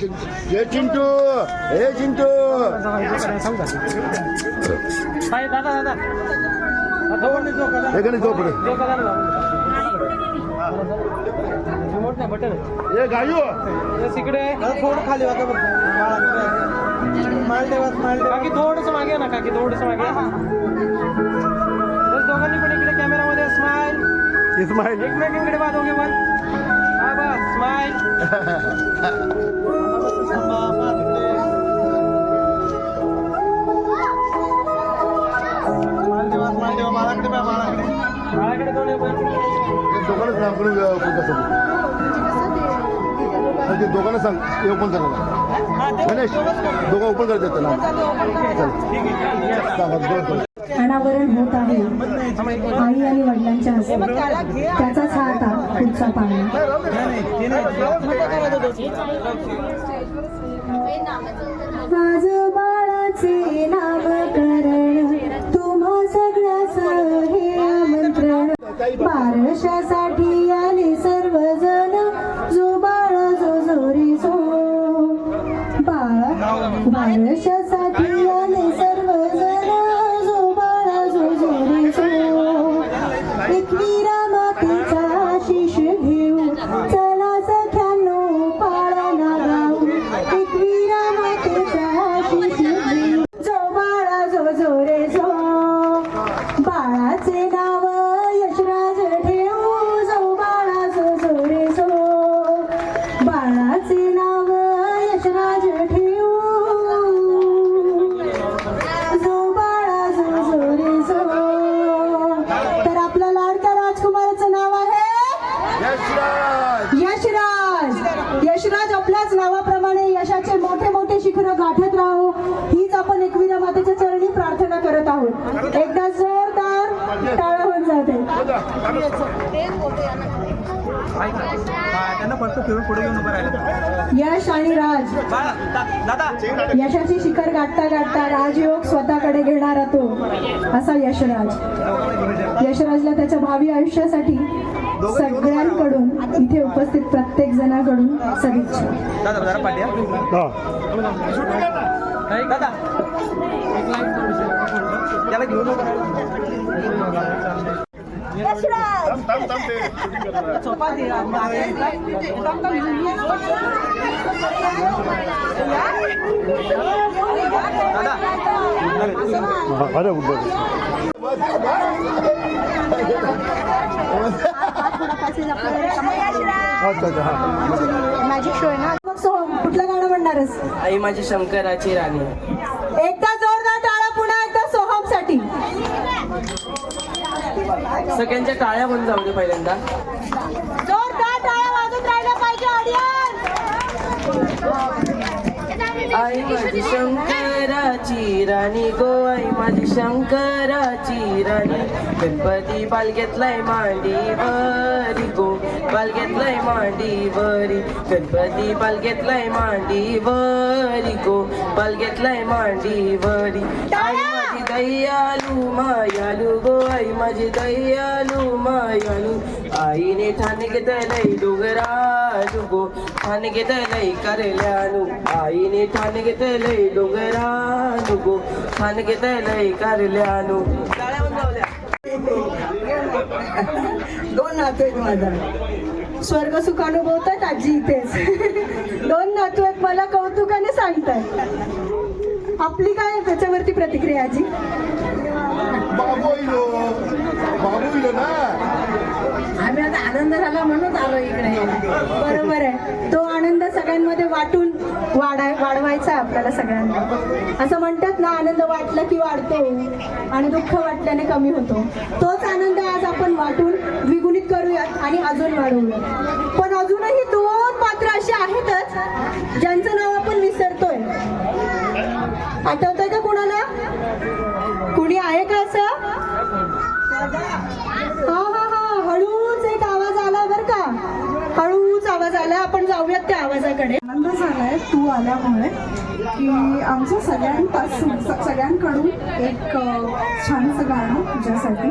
हे चिंटू हे चिंटू. हे झोपडे. हे गायू. इकडे थोडं खाली माल काकी थोडंसं मागे ना काकी थोडंसं मागे दोघांनी पण इकडे कॅमेरामध्ये स्माइल इस्माईल एकमेकींकडे बा दोघे पण. हा बस स्माइल बाळाकडे दोन आहे पण दोघांना सांग कोणी कोणता सांग ते दोघांना सांग हे ओपन करायला गणेश दोघं ओपन करतात त्याला सांगा दोन अनावरण होत आहे. आई आणि वडिलांच्या हस्ते. त्याचाच हा आता पुढचा पाळणा माझ बाळाचे नामकरण तुम्हा सगळ्याच हे आमंत्रण. बारशासाठी आले सर्वजण जो बाळ जो जोरी बाळ आहोत एकदा जोरदार टाळ्या होऊन जाते यश आणि राज. दादा. यशाची शिखर गाठता गाठता राजयोग स्वतःकडे घेणारा तो असा यशराज. यशराजला त्याच्या भावी आयुष्यासाठी सगळ्यांकडून इथे उपस्थित प्रत्येक जणांकडून सदिच्छा. त्याला घेऊन अरे हा मॅजिक शो आहे ना कुठलं गाणं म्हणणारच आई माझी शंकराची राणी. एकदा जोरदार टाळा पुन्हा एकदा सोहमसाठी सगळ्यांच्या टाळ्या बंद जाऊ दे पहिल्यांदा. आई माझी शंकराची राणी गो आई माझी शंकराची राणी. गणपती पाल घेतलाय मांडीवरी गो पाल घेतलाय मांडीवरी. गणपती पाल घेतलाय मांडीवरी गो पाल घेतलाय मांडीवरी. आई माझी दयालू गो आई माझी दयालू मायालू. आईने ठाण घेतलंय डोंगरालू गो ठाण घेतलंय करल्यानु. आईने ठाण घेतलंय डोंगरालू गो ठाण घेतलंय करल्यानु. दोन नातू आहेत माझा. स्वर्ग सुख अनुभवतात आजी इथेच. दोन नातू आहेत मला कौतुकाने सांगतात आपली काय त्याच्यावरती प्रतिक्रिया आजी? ना. आम्ही आता आनंद झाला म्हणून आलो इकडे. बरोबर आहे. तो आनंद सगळ्यांमध्ये वाटून वाढाय वाढवायचा आपल्याला सगळ्यांना. असं म्हणतात ना आनंद वाटला की वाढतो. आणि दुःख वाटल्याने कमी होतो. तोच आनंद आज आपण वाटून द्विगुणित करूयात आणि अजून वाढवूयात. पण अजूनही दोन पात्र अशी आहेतच ज्यांचं नाव आठवतंय का कुणाला? कुणी आहे का असं? हा हा हा. हळूच एक आवाज आला बर का. हळूच आवाज आला. आपण जाऊयात त्या आवाजाकडे. आनंद झालाय तू आल्यामुळे की आमच्या सगळ्यांपासून सगळ्यांकडून एक छानसं गाणं तुझ्यासाठी.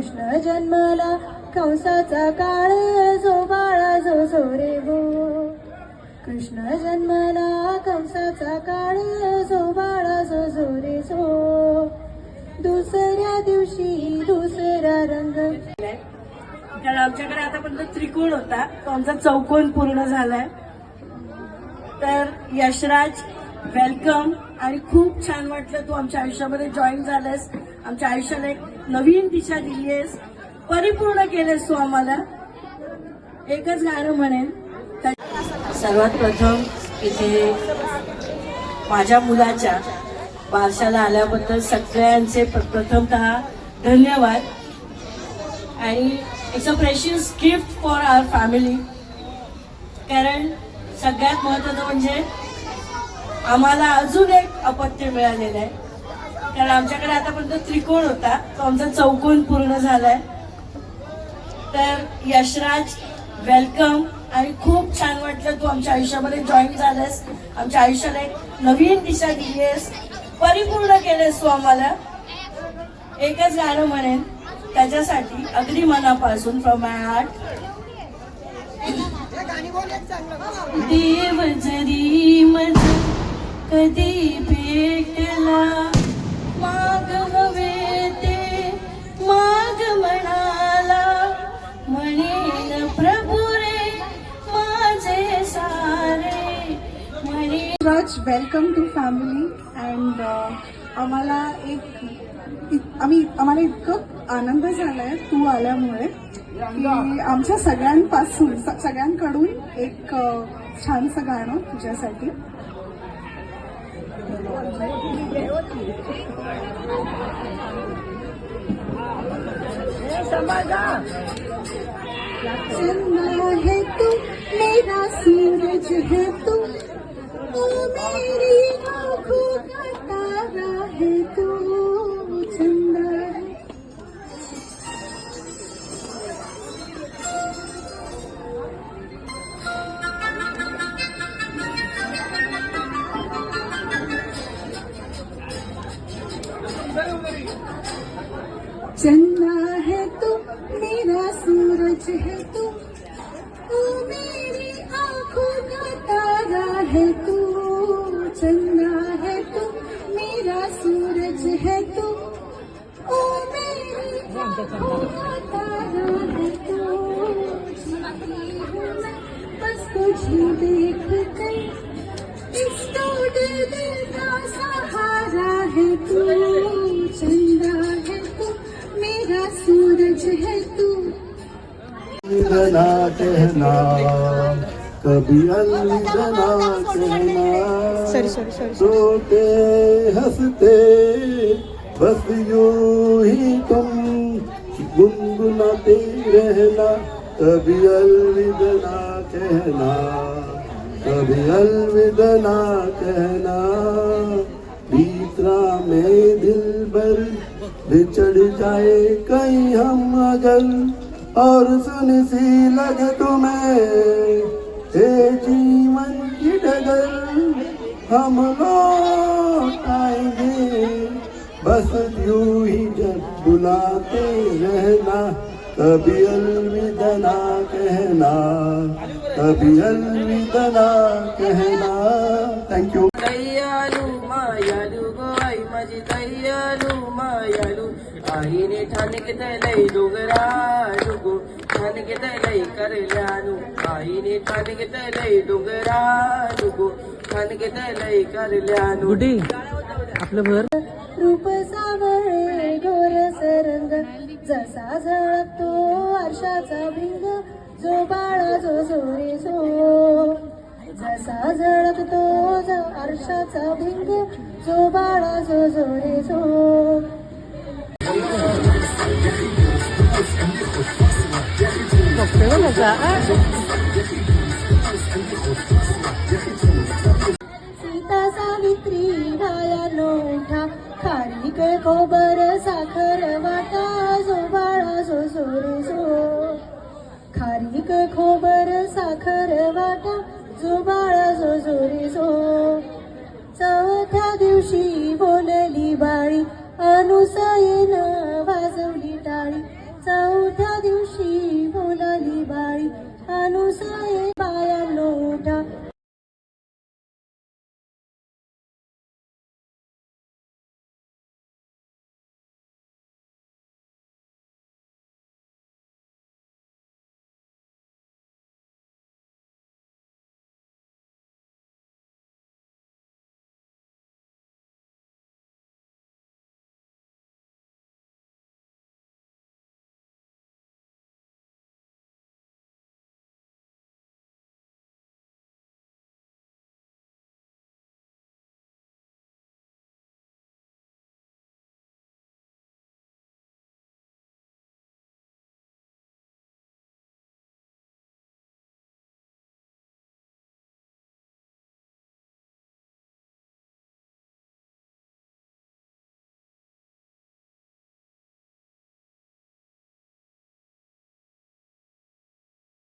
कृष्ण जन्मला कंसाचा काळ जो बाळा जो जो रे गो कृष्ण जन्मला कंसाचा काळ जो बाळा जो जो रे जो दुसऱ्या दिवशी दुसरा रंग. कारण आमच्याकडे आतापर्यंत त्रिकोण होता तो आमचा चौकोन पूर्ण झालाय. तर यशराज वेलकम आणि खूप छान वाटलं तू आमच्या आयुष्यामध्ये जॉईन झालंस. आमच्या आयुष्याला एक नवीन दिशा दिली आहेस परिपूर्ण केलेस तू आम्हाला. एकच गाणं म्हणेन. सर्वात प्रथम इथे माझ्या मुलाच्या बारशाला आल्याबद्दल सगळ्यांचे प्रथमत प्रथमतः धन्यवाद. आणि it's a precious gift for our family कारण सगळ्यात महत्वाचं म्हणजे आम्हाला अजून एक अपत्य मिळालेलं आहे. कारण आमच्याकडे आतापर्यंत त्रिकोण होता. तो आमचा चौकोन पूर्ण झालाय. तर यशराज वेलकम आणि खूप छान वाटलं तू आमच्या आयुष्यामध्ये जॉईन झालंस आमच्या आयुष्याला एक नवीन दिशा दिली आहेस परिपूर्ण केलेस तू आम्हाला. एकच गाणं म्हणेन त्याच्यासाठी अगदी मनापासून फ्रॉम माय हार्ट देव जरी मज कधी भेटला माग हवे ते माग म्हणाला म्हणेन प्रभू रे माझे सारे. म्हणे वेलकम टू फॅमिली अँड आम्हाला एक इत- आम्ही आम्हाला इतकं आनंद झाला आहे तू आल्यामुळे की आमच्या सगळ्यांपासून स- सगळ्यांकडून एक uh, छानसं गाणं तुझ्यासाठी. चंदा है तू मेरा सूरज है तू ओ मेरी आंखों का तारा है तू। अलविदा कहना कभी अलविदा कहना रोते हँसते बस यूँ ही तुम गुनगुनाते रहना, कभी अलविदा कहना कभी अलविदा कहना बीतरा में दिल भर, बिछड़ जाए कहीं हम अगर। और सुन सी लगे तुम्हें। हे जीवन की डगर हम लौट आएंगे बस यूं ही जब बुलाते रहना कभी अलविदा ना कहना कभी अलविदा ना कहना। थैंक यू दयालू मायालू गो आई माझी दयालू ने आईने ठाण घेतलंय डोंगरालू गो ठाण घेतलंय करल्यानू आईने ठाण लई डोंगरालू गो ठाण घेतलंय करल्यानू रूप सावळे गोर सरंग जसा झळकतो आरशाचा भिंग जो बाळा जो जो रे जो जसा झळकतो ज आरशाचा भिंग जो बाळा जो जो रे जो सीता सावित्री भाया नोठा खारी के खोबर साखर वाटा जो बाळा जो जो रे जो खारी के खोबर साखर वाटा जो बाळा जो जो रे जो चौथ्या दिवशी बोलली बाळी अनुसयेन